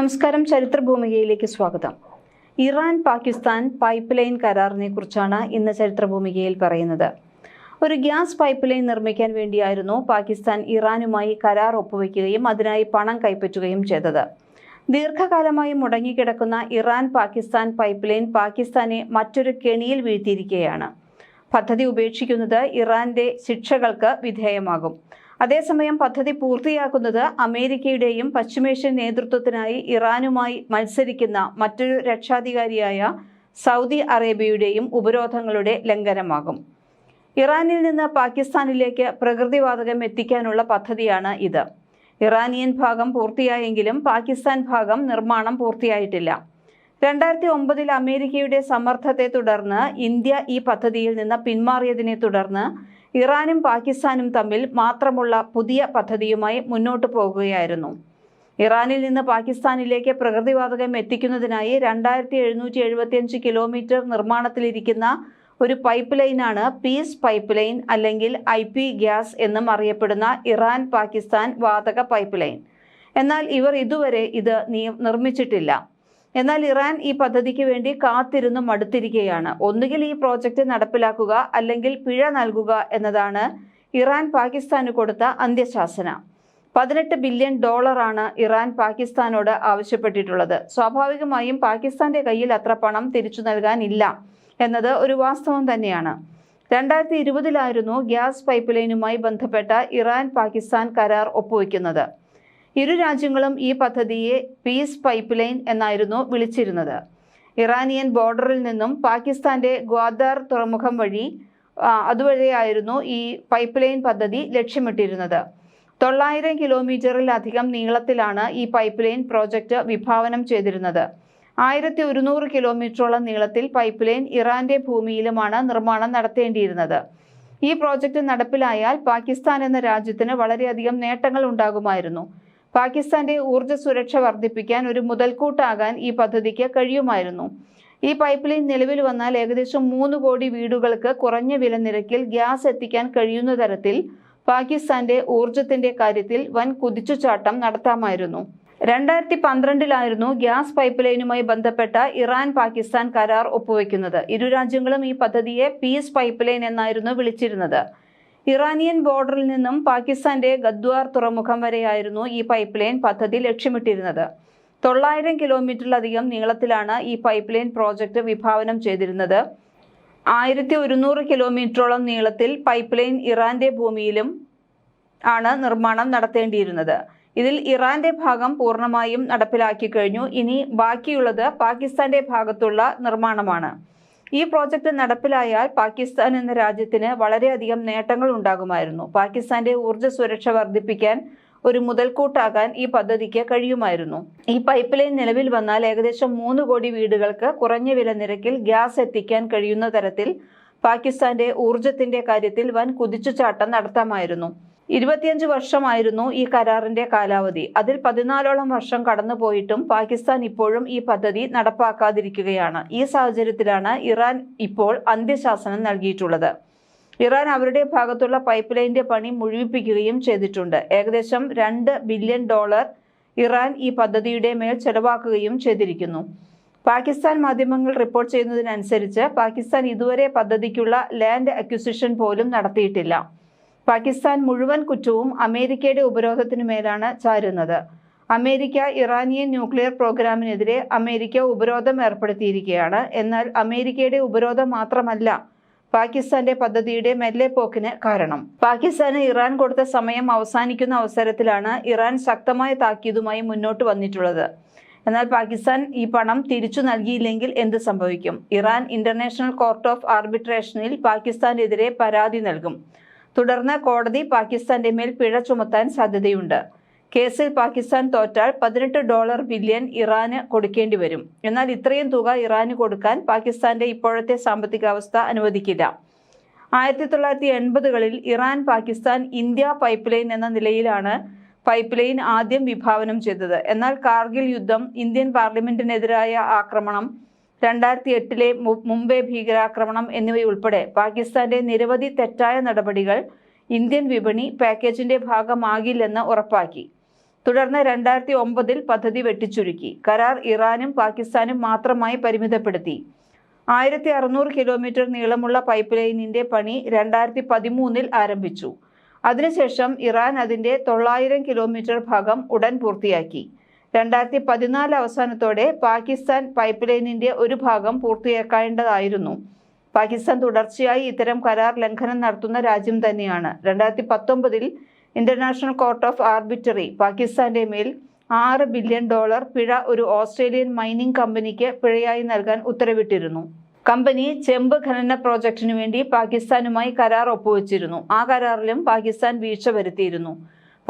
നമസ്കാരം ചരിത്രഭൂമികയിലേക്ക് സ്വാഗതം. ഇറാൻ പാകിസ്ഥാൻ പൈപ്പ് ലൈൻ കരാറിനെ കുറിച്ചാണ് ഇന്ന് ചരിത്രഭൂമികയിൽ പറയുന്നത്. ഒരു ഗ്യാസ് പൈപ്പ് ലൈൻ നിർമ്മിക്കാൻ വേണ്ടിയായിരുന്നു പാകിസ്ഥാൻ ഇറാനുമായി കരാർ ഒപ്പുവെക്കുകയും അതിനായി പണം കൈപ്പറ്റുകയും ചെയ്തത്. ദീർഘകാലമായി മുടങ്ങിക്കിടക്കുന്ന ഇറാൻ പാകിസ്ഥാൻ പൈപ്പ് ലൈൻ പാകിസ്ഥാനെ മറ്റൊരു കെണിയിൽ വീഴ്ത്തിയിരിക്കുകയാണ്. പദ്ധതി ഉപേക്ഷിക്കുന്നത് ഇറാന്റെ ശിക്ഷകൾക്ക് വിധേയമാകും. അതേസമയം പദ്ധതി പൂർത്തിയാക്കുന്നത് അമേരിക്കയുടെയും പശ്ചിമേഷ്യൻ നേതൃത്വത്തിനായി ഇറാനുമായി മത്സരിക്കുന്ന മറ്റൊരു രക്ഷാധികാരിയായ സൗദി അറേബ്യയുടെയും ഉപരോധങ്ങളുടെ ലംഘനമാകും. ഇറാനിൽ നിന്ന് പാകിസ്ഥാനിലേക്ക് പ്രകൃതിവാതകം എത്തിക്കാനുള്ള പദ്ധതിയാണ് ഇത്. ഇറാനിയൻ ഭാഗം പൂർത്തിയായെങ്കിലും പാകിസ്ഥാൻ ഭാഗം നിർമ്മാണം പൂർത്തിയായിട്ടില്ല. രണ്ടായിരത്തി ഒമ്പതിൽ അമേരിക്കയുടെ സമ്മർദ്ദത്തെ തുടർന്ന് ഇന്ത്യ ഈ പദ്ധതിയിൽ നിന്ന് പിന്മാറിയതിനെ തുടർന്ന് ഇറാനും പാകിസ്ഥാനും തമ്മിൽ മാത്രമുള്ള പുതിയ പദ്ധതിയുമായി മുന്നോട്ടു പോകുകയായിരുന്നു. ഇറാനിൽ നിന്ന് പാകിസ്ഥാനിലേക്ക് പ്രകൃതിവാതകം എത്തിക്കുന്നതിനായി രണ്ടായിരത്തി എഴുന്നൂറ്റി എഴുപത്തിയഞ്ച് കിലോമീറ്റർ നിർമ്മാണത്തിലിരിക്കുന്ന ഒരു പൈപ്പ് ലൈനാണ് പീസ് പൈപ്പ് ലൈൻ അല്ലെങ്കിൽ ഐ പി ഗ്യാസ് എന്നും അറിയപ്പെടുന്ന ഇറാൻ പാകിസ്ഥാൻ വാതക പൈപ്പ് ലൈൻ എന്നാൽ ഇവർ ഇതുവരെ ഇത് നിർമ്മിച്ചിട്ടില്ല. എന്നാൽ ഇറാൻ ഈ പദ്ധതിക്ക് വേണ്ടി കാത്തിരുന്നു മടുത്തിരിക്കുകയാണ്. ഒന്നുകിൽ ഈ പ്രോജക്റ്റ് നടപ്പിലാക്കുക അല്ലെങ്കിൽ പിഴ നൽകുക എന്നതാണ് ഇറാൻ പാകിസ്ഥാന് കൊടുത്ത അന്ത്യശാസന. പതിനെട്ട് ബില്യൺ ഡോളറാണ് ഇറാൻ പാകിസ്ഥാനോട് ആവശ്യപ്പെട്ടിട്ടുള്ളത്. സ്വാഭാവികമായും പാകിസ്ഥാന്റെ കയ്യിൽ അത്ര പണം തിരിച്ചു നൽകാനില്ല എന്നത് ഒരു വാസ്തവം തന്നെയാണ്. രണ്ടായിരത്തി ഇരുപതിലായിരുന്നു ഗ്യാസ് പൈപ്പ് ലൈനുമായി ബന്ധപ്പെട്ട ഇറാൻ പാകിസ്ഥാൻ കരാർ ഒപ്പുവെക്കുന്നത്. ഇരു രാജ്യങ്ങളും ഈ പദ്ധതിയെ പീസ് പൈപ്പ് ലൈൻ എന്നായിരുന്നു വിളിച്ചിരുന്നത്. ഇറാനിയൻ ബോർഡറിൽ നിന്നും പാകിസ്ഥാന്റെ ഗ്വാദാർ തുറമുഖം വഴി അതുവഴിയായിരുന്നു ഈ പൈപ്പ് ലൈൻ പദ്ധതി ലക്ഷ്യമിട്ടിരുന്നത്. തൊള്ളായിരം കിലോമീറ്ററിലധികം നീളത്തിലാണ് ഈ പൈപ്പ് ലൈൻ പ്രോജക്റ്റ് വിഭാവനം ചെയ്തിരുന്നത്. ആയിരത്തി ഒരുന്നൂറ് കിലോമീറ്ററോളം നീളത്തിൽ പൈപ്പ് ലൈൻ ഇറാന്റെ ഭൂമിയിലുമാണ് നിർമ്മാണം നടത്തേണ്ടിയിരുന്നത്. ഈ പ്രോജക്റ്റ് നടപ്പിലായാൽ പാകിസ്ഥാൻ എന്ന രാജ്യത്തിന് വളരെയധികം നേട്ടങ്ങൾ ഉണ്ടാകുമായിരുന്നു. പാകിസ്ഥാന്റെ ഊർജ സുരക്ഷ വർദ്ധിപ്പിക്കാൻ ഒരു മുതൽക്കൂട്ടാകാൻ ഈ പദ്ധതിക്ക് കഴിയുമായിരുന്നു. ഈ പൈപ്പ് ലൈൻ നിലവിൽ വന്നാൽ ഏകദേശം മൂന്ന് കോടി വീടുകൾക്ക് കുറഞ്ഞ വില നിരക്കിൽ ഗ്യാസ് എത്തിക്കാൻ കഴിയുന്ന തരത്തിൽ പാകിസ്ഥാന്റെ ഊർജത്തിന്റെ കാര്യത്തിൽ വൻ കുതിച്ചുചാട്ടം നടത്താമായിരുന്നു. രണ്ടായിരത്തി പന്ത്രണ്ടിലായിരുന്നു ഗ്യാസ് പൈപ്പ് ലൈനുമായി ബന്ധപ്പെട്ട ഇറാൻ പാകിസ്ഥാൻ കരാർ ഒപ്പുവെക്കുന്നത്. ഇരു രാജ്യങ്ങളും ഈ പദ്ധതിയെ പീസ് പൈപ്പ് ലൈൻ എന്നായിരുന്നു വിളിച്ചിരുന്നത്. ഇറാനിയൻ ബോർഡറിൽ നിന്നും പാകിസ്ഥാന്റെ ഗദ്വാർ തുറമുഖം വരെയായിരുന്നു ഈ പൈപ്പ് ലൈൻ പദ്ധതി ലക്ഷ്യമിട്ടിരുന്നത്. തൊള്ളായിരം കിലോമീറ്ററിലധികം നീളത്തിലാണ് ഈ പൈപ്പ് ലൈൻ പ്രോജക്റ്റ് വിഭാവനം ചെയ്തിരുന്നത്. ആയിരത്തി ഒരുന്നൂറ് കിലോമീറ്ററോളം നീളത്തിൽ പൈപ്പ് ലൈൻ ഇറാന്റെ ഭൂമിയിലും ആണ് നിർമ്മാണം നടത്തേണ്ടിയിരുന്നത്. ഇതിൽ ഇറാന്റെ ഭാഗം പൂർണമായും നടപ്പിലാക്കി കഴിഞ്ഞു. ഇനി ബാക്കിയുള്ളത് പാകിസ്ഥാന്റെ ഭാഗത്തുള്ള നിർമ്മാണമാണ്. ഈ പ്രോജക്റ്റ് നടപ്പിലായാൽ പാകിസ്ഥാൻ എന്ന രാജ്യത്തിന് വളരെയധികം നേട്ടങ്ങൾ ഉണ്ടാകുമായിരുന്നു. പാകിസ്ഥാന്റെ ഊർജ സുരക്ഷ വർദ്ധിപ്പിക്കാൻ ഒരു മുതൽക്കൂട്ടാകാൻ ഈ പദ്ധതിക്ക് കഴിയുമായിരുന്നു. ഈ പൈപ്പ് ലൈൻ നിലവിൽ വന്നാൽ ഏകദേശം മൂന്ന് കോടി വീടുകൾക്ക് കുറഞ്ഞ വില നിരക്കിൽ ഗ്യാസ് എത്തിക്കാൻ കഴിയുന്ന തരത്തിൽ പാകിസ്ഥാന്റെ ഊർജത്തിന്റെ കാര്യത്തിൽ വൻ കുതിച്ചുചാട്ടം നടത്താമായിരുന്നു. ഇരുപത്തിയഞ്ച് വർഷമായിരുന്നു ഈ കരാറിന്റെ കാലാവധി. അതിൽ പതിനാലോളം വർഷം കടന്നുപോയിട്ടും പാകിസ്ഥാൻ ഇപ്പോഴും ഈ പദ്ധതി നടപ്പാക്കാതിരിക്കുകയാണ്. ഈ സാഹചര്യത്തിലാണ് ഇറാൻ ഇപ്പോൾ അന്ത്യശാസനം നൽകിയിട്ടുള്ളത്. ഇറാൻ അവരുടെ ഭാഗത്തുള്ള പൈപ്പ് ലൈനിന്റെ പണി മുഴുവിപ്പിക്കുകയും ചെയ്തിട്ടുണ്ട്. ഏകദേശം രണ്ട് ബില്യൺ ഡോളർ ഇറാൻ ഈ പദ്ധതിയുടെ മേൽ ചെലവാക്കുകയും ചെയ്തിരിക്കുന്നു. പാകിസ്ഥാൻ മാധ്യമങ്ങൾ റിപ്പോർട്ട് ചെയ്യുന്നതിനനുസരിച്ച് പാകിസ്ഥാൻ ഇതുവരെ പദ്ധതിക്കുള്ള ലാൻഡ് അക്വിസിഷൻ പോലും നടത്തിയിട്ടില്ല. പാകിസ്ഥാൻ മുഴുവൻ കുറ്റവും അമേരിക്കയുടെ ഉപരോധത്തിനു മേലാണ് ചാരുന്നത്. അമേരിക്ക ഇറാനിയൻ ന്യൂക്ലിയർ പ്രോഗ്രാമിനെതിരെ അമേരിക്ക ഉപരോധം ഏർപ്പെടുത്തിയിരിക്കുകയാണ്. എന്നാൽ അമേരിക്കയുടെ ഉപരോധം മാത്രമല്ല പാകിസ്ഥാന്റെ പദ്ധതിയുടെ മെല്ലെ പോക്കിന് കാരണം. പാകിസ്ഥാന് ഇറാൻ കൊടുത്ത സമയം അവസാനിക്കുന്ന അവസരത്തിലാണ് ഇറാൻ ശക്തമായ താക്കീതുമായി മുന്നോട്ട് വന്നിട്ടുള്ളത്. എന്നാൽ പാകിസ്ഥാൻ ഈ പണം തിരിച്ചു നൽകിയില്ലെങ്കിൽ എന്ത് സംഭവിക്കും? ഇറാൻ ഇന്റർനാഷണൽ കോർട്ട് ഓഫ് ആർബിട്രേഷനിൽ പാകിസ്ഥാനെതിരെ പരാതി നൽകും. തുടർന്ന് കോടതി പാകിസ്ഥാന്റെ മേൽ പിഴ ചുമത്താൻ സാധ്യതയുണ്ട്. കേസിൽ പാകിസ്ഥാൻ തോറ്റാൽ പതിനെട്ട് ഡോളർ ബില്യൺ ഇറാന് കൊടുക്കേണ്ടി വരും. എന്നാൽ ഇത്രയും തുക ഇറാന് കൊടുക്കാൻ പാകിസ്ഥാന്റെ ഇപ്പോഴത്തെ സാമ്പത്തികാവസ്ഥ അനുവദിക്കില്ല. ആയിരത്തി തൊള്ളായിരത്തി എൺപതുകളിൽ Iran Pakistan India pipe line എന്ന നിലയിലാണ് പൈപ്പ് ലൈൻ ആദ്യം വിഭാവനം ചെയ്തത്. എന്നാൽ കാർഗിൽ യുദ്ധം ഇന്ത്യൻ പാർലമെന്റിനെതിരായ ആക്രമണം രണ്ടായിരത്തി എട്ടിലെ മുംബൈ ഭീകരാക്രമണം എന്നിവയുൾപ്പെടെ പാകിസ്ഥാന്റെ നിരവധി തെറ്റായ നടപടികൾ ഇന്ത്യൻ വിപണി പാക്കേജിന്റെ ഭാഗമാകില്ലെന്ന് ഉറപ്പാക്കി. തുടർന്ന് രണ്ടായിരത്തി ഒമ്പതിൽ പദ്ധതി വെട്ടിച്ചുരുക്കി. കരാർ ഇറാനും പാകിസ്ഥാനും മാത്രമായി പരിമിതപ്പെടുത്തി. ആയിരത്തി അറുന്നൂറ് കിലോമീറ്റർ നീളമുള്ള പൈപ്പ് ലൈനിന്റെ പണി രണ്ടായിരത്തി പതിമൂന്നിൽ ആരംഭിച്ചു. അതിനുശേഷം ഇറാൻ അതിന്റെ തൊള്ളായിരം കിലോമീറ്റർ ഭാഗം ഉടൻ പൂർത്തിയാക്കി. രണ്ടായിരത്തി പതിനാല് അവസാനത്തോടെ പാകിസ്ഥാൻ പൈപ്പ് ലൈനിന്റെ ഒരു ഭാഗം പൂർത്തിയാക്കേണ്ടതായിരുന്നു. പാകിസ്ഥാൻ തുടർച്ചയായി ഇത്തരം കരാർ ലംഘനം നടത്തുന്ന രാജ്യം തന്നെയാണ്. രണ്ടായിരത്തി പത്തൊമ്പതിൽ ഇന്റർനാഷണൽ കോർട്ട് ഓഫ് ആർബിറ്ററി പാകിസ്ഥാന്റെ മേൽ ആറ് ബില്യൺ ഡോളർ പിഴ ഒരു ഓസ്ട്രേലിയൻ മൈനിങ് കമ്പനിക്ക് പിഴയായി നൽകാൻ ഉത്തരവിട്ടിരുന്നു. കമ്പനി ചെമ്പ് ഖനന പ്രോജക്റ്റിനു വേണ്ടി പാകിസ്ഥാനുമായി കരാർ ഒപ്പുവച്ചിരുന്നു. ആ കരാറിലും പാകിസ്ഥാൻ വീഴ്ച വരുത്തിയിരുന്നു.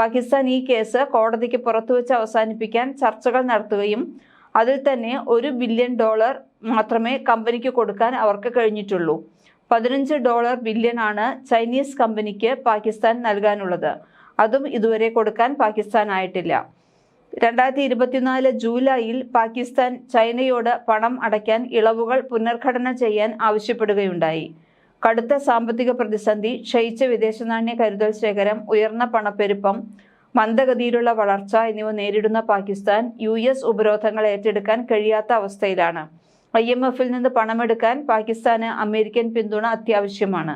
പാകിസ്ഥാൻ ഈ കേസ് കോടതിക്ക് പുറത്തുവച്ച് അവസാനിപ്പിക്കാൻ ചർച്ചകൾ നടത്തുകയും അതിൽ തന്നെ ഒരു ബില്യൺ ഡോളർ മാത്രമേ കമ്പനിക്ക് കൊടുക്കാൻ അവർക്ക് കഴിഞ്ഞിട്ടുള്ളൂ. പതിനഞ്ച് ഡോളർ ബില്യൺ ആണ് ചൈനീസ് കമ്പനിക്ക് പാകിസ്ഥാൻ നൽകാനുള്ളത്. അതും ഇതുവരെ കൊടുക്കാൻ പാകിസ്ഥാൻ ആയിട്ടില്ല. രണ്ടായിരത്തി ഇരുപത്തിനാല് ജൂലൈയിൽ പാകിസ്ഥാൻ ചൈനയോട് പണം അടയ്ക്കാൻ ഇളവുകൾ പുനർഘടന ചെയ്യാൻ ആവശ്യപ്പെടുകയുണ്ടായി. കടുത്ത സാമ്പത്തിക പ്രതിസന്ധി ക്ഷയിച്ച വിദേശനാണ്യ കരുതൽ ശേഖരം ഉയർന്ന പണപ്പെരുപ്പം മന്ദഗതിയിലുള്ള വളർച്ച എന്നിവ നേരിടുന്ന പാകിസ്ഥാൻ യു എസ് ഉപരോധങ്ങൾ ഏറ്റെടുക്കാൻ കഴിയാത്ത അവസ്ഥയിലാണ്. ഐ എം എഫിൽ നിന്ന് പണമെടുക്കാൻ പാകിസ്ഥാന് അമേരിക്കൻ പിന്തുണ അത്യാവശ്യമാണ്.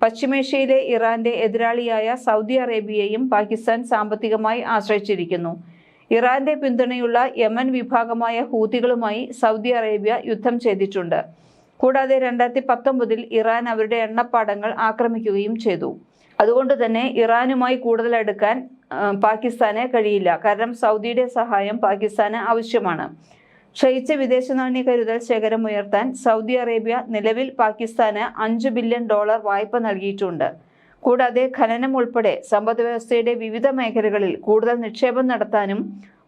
പശ്ചിമേഷ്യയിലെ ഇറാന്റെ എതിരാളിയായ സൗദി അറേബ്യയെയും പാകിസ്ഥാൻ സാമ്പത്തികമായി ആശ്രയിച്ചിരിക്കുന്നു. ഇറാന്റെ പിന്തുണയുള്ള യമൻ വിഭാഗമായ ഹൂതികളുമായി സൗദി അറേബ്യ യുദ്ധം ചെയ്തിട്ടുണ്ട്. കൂടാതെ രണ്ടായിരത്തി പത്തൊമ്പതിൽ ഇറാൻ അവരുടെ എണ്ണപ്പാടങ്ങൾ ആക്രമിക്കുകയും ചെയ്തു. അതുകൊണ്ട് തന്നെ ഇറാനുമായി കൂടുതൽ പാകിസ്ഥാനെ പാകിസ്ഥാന് കഴിയില്ല. കാരണം സൗദിയുടെ സഹായം പാകിസ്ഥാന് ആവശ്യമാണ്. ക്ഷയിച്ച വിദേശ നാണ്യ കരുതൽ ശേഖരം ഉയർത്താൻ സൗദി അറേബ്യ നിലവിൽ പാകിസ്ഥാന് അഞ്ച് ബില്യൺ ഡോളർ വായ്പ നൽകിയിട്ടുണ്ട്. കൂടാതെ ഖനനം ഉൾപ്പെടെ സമ്പദ് വ്യവസ്ഥയുടെ വിവിധ മേഖലകളിൽ കൂടുതൽ നിക്ഷേപം നടത്താനും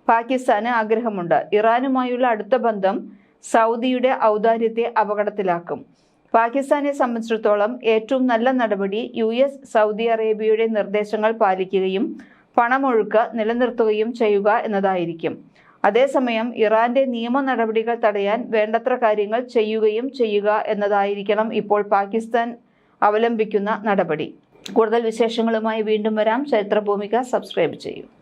പാകിസ്ഥാന് ആഗ്രഹമുണ്ട്. ഇറാനുമായുള്ള അടുത്ത ബന്ധം സൗദിയുടെ ഔദാര്യത്തെ അപകടത്തിലാക്കും. പാകിസ്ഥാനെ സംബന്ധിച്ചിടത്തോളം ഏറ്റവും നല്ല നടപടി യു എസ് സൗദി അറേബ്യയുടെ നിർദ്ദേശങ്ങൾ പാലിക്കുകയും പണമൊഴുക്ക് നിലനിർത്തുകയും ചെയ്യുക എന്നതായിരിക്കും. അതേസമയം ഇറാന്റെ നിയമ നടപടികൾ തടയാൻ വേണ്ടത്ര കാര്യങ്ങൾ ചെയ്യുകയും ചെയ്യുക എന്നതായിരിക്കണം ഇപ്പോൾ പാകിസ്ഥാൻ അവലംബിക്കുന്ന നടപടി. കൂടുതൽ വിശേഷങ്ങളുമായി വീണ്ടും വരാം. ചരിത്രഭൂമിക സബ്സ്ക്രൈബ് ചെയ്യൂ.